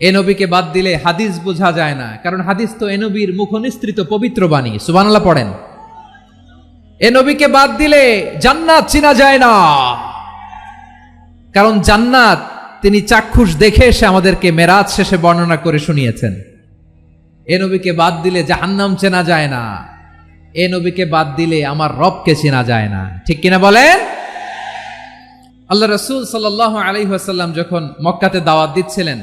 এ নবীকে বাদ দিলে হাদিস বোঝা যায় না, কারণ হাদিস তো এ নবীর মুখনিস্তৃত পবিত্র বাণী, সুবহানাল্লাহ পড়েন। এ নবীকে বাদ দিলে জান্নাত চিনা যায় না। কারণ জান্নাত তিনি চাক্ষুষ দেখে এসে আমাদেরকে মেরাজ শেষে বর্ণনা করে শুনিয়েছেন। এ নবীকে বাদ দিলে জাহান্নাম চেনা যায় না। এ নবীকে বাদ দিলে আমার রবকে চেনা যায় না। ঠিক কিনা বলেন? আল্লাহ রসুল সাল্লাহ আলাইহাসাল্লাম যখন মক্কাতে দাওয়াত দিচ্ছিলেন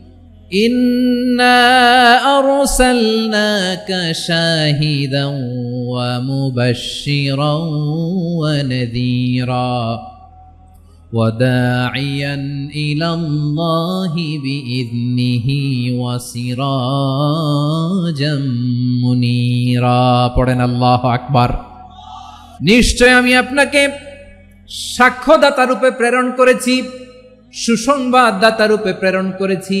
إنا أرسلناك شاهدا ومبشرا ونذيرا وداعيا إلى الله بإذنه وسراجا منيرا পড়েন আল্লাহ আকবার নিশ্চয় আমি আপনাকে সাক্ষ্যদাতা রূপে প্রেরণ করেছি সুসংবাদদাতা রূপে প্রেরণ করেছি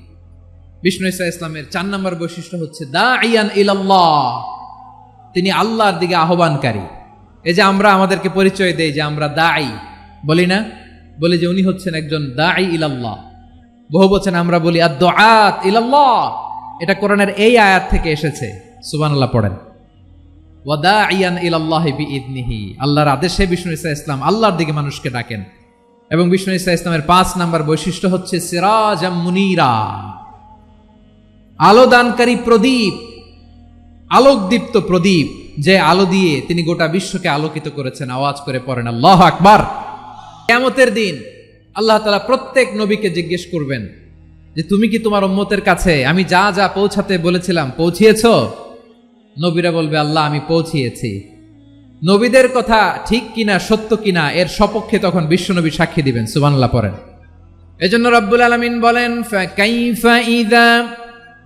বিষ্ণু ইসা ইসলামের চার নম্বর বৈশিষ্ট্য হচ্ছে দা ইয়ান ইলাল্লাহ তিনি আল্লাহর দিকে আহ্বানকারী। এই যে আমরা আমাদেরকে পরিচয় দেই যে আমরা দাই বলি না? বলি যে উনি হচ্ছেন একজন দাই ইলাল্লাহ। বহু বচন আমরা বলি আদ ইলাল্লাহ এটা কোরআনের এই আয়াত থেকে এসেছে। সুবহানাল্লাহ, পড়েন। ওয়াদা ইয়ান ইলাল্লাহ বিইদনিহি আল্লাহর আদেশে বিষ্ণু ইসা ইসলাম আল্লাহর দিকে মানুষকে ডাকেন। এবং বিষ্ণু ইসা ইসলামের পাঁচ নাম্বার বৈশিষ্ট্য হচ্ছে সিরাজ মুনিরা আলোদানকারী প্রদীপ, আলোকদীপ্ত প্রদীপ, যে আলো দিয়ে তিনি গোটা বিশ্বকে আলোকিত করেছেন, আওয়াজ করে পড়েন, আল্লাহ আকবার। কেমতের দিন আল্লাহ তালা প্রত্যেক নবীকে জিজ্ঞেস করবেন যে, তুমি কি তোমার উম্মতের কাছে আমি যা যা পৌঁছাতে বলেছিলাম পৌঁছিয়েছ? নবীরা বলবে, আল্লাহ, আমি পৌঁছিয়েছি। নবীদের কথা ঠিক কিনা, সত্য কিনা, এর সপক্ষে তখন বিশ্বনবী সাক্ষী দিবেন সুবানাল্লাহ পড়েন। এজন্য রব্বুল আলমিন বলেন কাইফা ইদা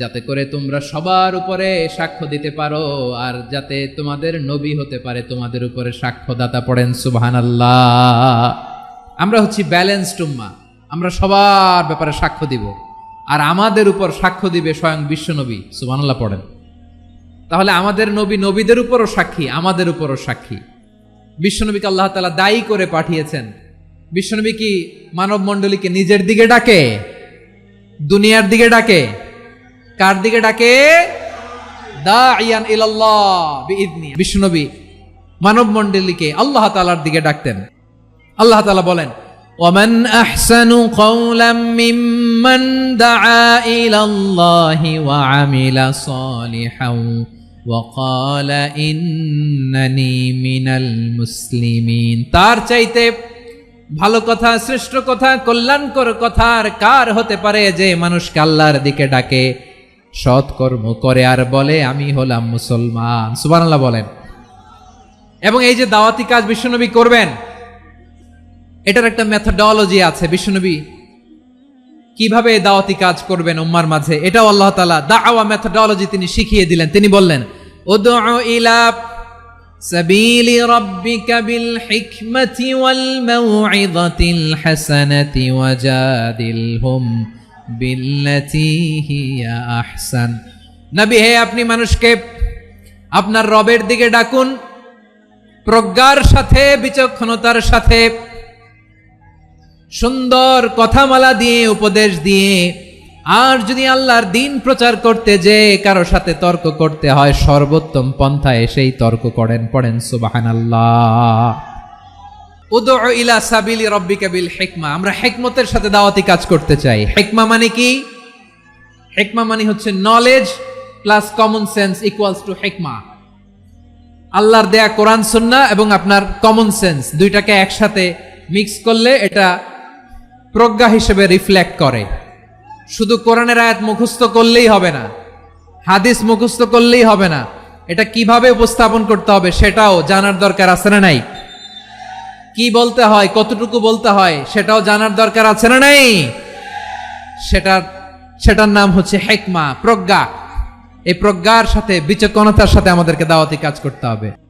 যাতে করে তোমরা সবার উপরে সাক্ষ্য দিতে পারো, আর যাতে তোমাদের নবী হতে পারে, তোমাদের উপরে সাক্ষ্যদাতা পড়েন সুবহান আমরা হচ্ছি ব্যালেন্সড উম্মা, আমরা সবার ব্যাপারে সাক্ষ্য দিব, আর আমাদের উপর সাক্ষ্য দিবে স্বয়ং বিশ্বনবী সুবহানাল্লাহ পড়েন। তাহলে আমাদের নবী নবীদের উপরও সাক্ষী, আমাদের উপরও সাক্ষী। বিশ্বনবীকে আল্লাহ তালা দায়ী করে পাঠিয়েছেন। বিশ্বনবী কি মানব মণ্ডলীকে নিজের দিকে ডাকে? দুনিয়ার দিকে ডাকে? কার দিকে ডাকে? দাইয়ান ইলাল্লাহ বিইদনি। বিষ্ণুনবী মানব মণ্ডলীকে আল্লাহ তাআলার দিকে ডাকতেন। আল্লাহ তাআলা বলেন ومن أحسن قولا ممن دعا إلى الله وعمل صالحا وقال إنني من المسلمين তার চাইতে ভালো কথা, শ্রেষ্ঠ কথা, কল্যাণকর কথার কার হতে পারে যে মানুষকে আল্লাহর দিকে ডাকে? সৎকর্ম করে আর বলে আমি হলাম মুসলমান সুবহানাল্লাহ বলেন এবং এই যে দাওয়াতি কাজ বিশ্বনবী করবেন এটার একটা মেথডোলজি আছে বিশ্বনবী কিভাবে এই দাওয়াতি কাজ করবেন উম্মার মাঝে এটাও আল্লাহ তাআলা দাওয়া মেথডোলজি তিনি শিখিয়ে দিলেন তিনি বললেন উদউ ইলা سبيل ربك بالحكمة والموعظة الحسنة وجادلهم আহসান। হে আপনি মানুষকে, আপনার রবের দিকে ডাকুন। প্রজ্ঞার সাথে, বিচক্ষণতার সাথে, সুন্দর কথামালা দিয়ে, উপদেশ দিয়ে, আর যদি আল্লাহর দিন প্রচার করতে যে কারও সাথে তর্ক করতে হয়, সর্বোত্তম পন্থায় সেই তর্ক করেন, পড়েন সুবাহান আল্লাহ উদু ইলা সাবিলি রব্বিকা বিল হেকমা। আমরা হেকমতের সাথে দাওয়াতি কাজ করতে চাই। হেকমা মানে কি? হেকমা মানে হচ্ছে knowledge plus common sense equals to হেকমা। আল্লাহর দেয়া কোরআন, সুন্না এবং আপনার কমন সেন্স দুইটাকে একসাথে মিক্স করলে এটা প্রজ্ঞা হিসেবে রিফ্লেক্ট করে। শুধু কোরআনের আয়াত মুখস্থ করলেই হবে না, হাদিস মুখস্থ করলেই হবে না। এটা কীভাবে উপস্থাপন করতে হবে সেটাও জানার দরকার আছে না নাই? কি বলতে হয়, কতটুকু বলতে হয়, সেটাও জানার দরকার আছে না নাই? সেটার সেটার নাম হচ্ছে হেকমা, প্রজ্ঞা। এই প্রজ্ঞার সাথে, বিচক্ষণতার সাথে আমাদেরকে দাওয়াতি কাজ করতে হবে।